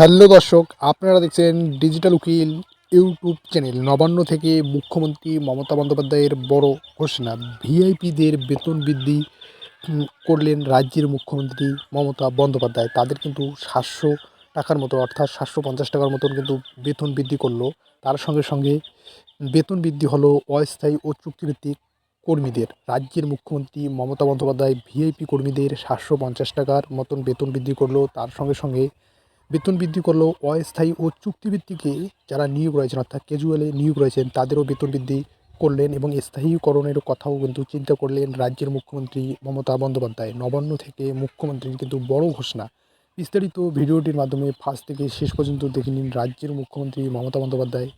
Hello দর্শক, আপনারা দেখছেন ডিজিটাল উকিল ইউটিউব চ্যানেল নবান্ন থেকে মুখ্যমন্ত্রী মমতা বন্দ্যোপাধ্যায়ের বড় ঘোষণা। ভিআইপিদের বেতন বৃদ্ধি করলেন রাজ্যের মুখ্যমন্ত্রী মমতা বন্দ্যোপাধ্যায়। তাদের কিন্তু সাতশো টাকার মতো, অর্থাৎ সাতশো পঞ্চাশ টাকার মতন কিন্তু বেতন বৃদ্ধি করল। তার সঙ্গে সঙ্গে বেতন বৃদ্ধি হলো অস্থায়ী ও চুক্তিভিত্তিক কর্মীদের। রাজ্যের মুখ্যমন্ত্রী মমতা বন্দ্যোপাধ্যায় ভিআইপি কর্মীদের সাতশো পঞ্চাশ টাকার মতন বেতন বৃদ্ধি করল। তার সঙ্গে সঙ্গে বেতন বৃদ্ধি করল অস্থায়ী ও চুক্তিভিত্তিকে যারা নিয়োগ রয়েছেন, অর্থাৎ ক্যাজুয়ালে নিয়োগ রয়েছেন, তাদেরও বেতন বৃদ্ধি করলেন এবং স্থায়ীকরণের কথাও কিন্তু চিন্তা করলেন রাজ্যের মুখ্যমন্ত্রী মমতা বন্দ্যোপাধ্যায়। নবান্ন থেকে মুখ্যমন্ত্রীর কিন্তু বড় ঘোষণা। বিস্তারিত ভিডিওটির মাধ্যমে ফার্স্ট থেকে শেষ পর্যন্ত দেখে নিন রাজ্যের মুখ্যমন্ত্রী মমতা বন্দ্যোপাধ্যায়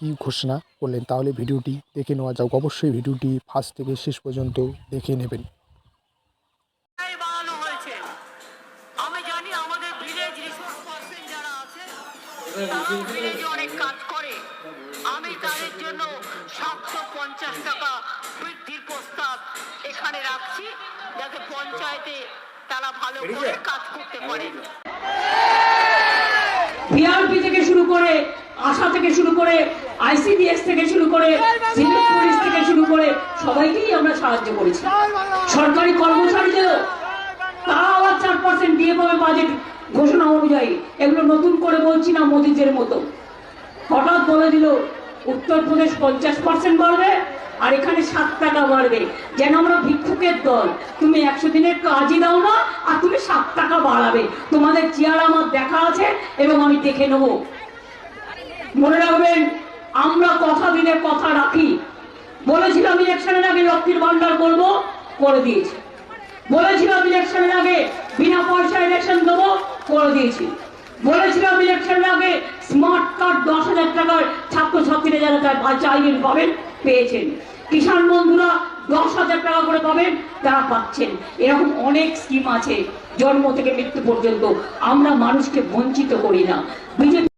কী ঘোষণা করলেন। তাহলে ভিডিওটি দেখে নেওয়া যাক। অবশ্যই ভিডিওটি ফার্স্ট থেকে শেষ পর্যন্ত দেখে নেবেন। তারা ভিলেজে অনেক কাজ করে। আমি তাদের জন্য সাতশো পঞ্চাশ টাকা বৃদ্ধির প্রস্তাব এখানে রাখছি যাতে পঞ্চায়েতে তারা ভালো করে কাজ করতে পারে। বিআরপি থেকে শুরু করে আশা থেকে শুরু করে আইসিডিএস থেকে শুরু করে সিভিল পুলিশ থেকে শুরু করে সবাইকেই আমরা সাহায্য করেছি। সরকারি কর্মচারীদেরও তারা আবার চার পার্সেন্ট দিয়ে পাবে বাজেট ঘোষণা অনুযায়ী এগুলো নতুন করে বলছি না মোদিজের মতো। হঠাৎ বলে দিল, উত্তরপ্রদেশ পঞ্চাশ পার্সেন্ট বাড়বে আর এখানে সাত টাকা বাড়বে। যেন আমরা ভিক্ষুকের দল, তুমি একশো দিনের কাজই দাও না আর তুমি সাত টাকা বাড়াবে। তোমাদের চেয়ার আমার দেখা আছে এবং আমি দেখে নেব। মনে রাখবেন, আমরা কথা দিলে কথা রাখি। বলেছিলাম ইলেকশনের আগে লক্ষ্মীর ভান্ডার করব, করে দিয়েছি। বলেছিলাম ইলেকশনের আগে বিনা পয়সা ইলেকশন দেবো করে দিয়েছি। বলেছিলাম ইলেকশনের আগে স্মার্ট কার্ড দশ হাজার টাকার ছাত্রছাত্রীরা যারা তার চাইবেন পাবেন, পেয়েছেন। কিষাণ বন্ধুরা দশ হাজার টাকা করে পাবেন, তারা পাচ্ছেন। এরকম অনেক স্কিম আছে, জন্ম থেকে মৃত্যু পর্যন্ত। আমরা মানুষকে বঞ্চিত করি না। বিজেপি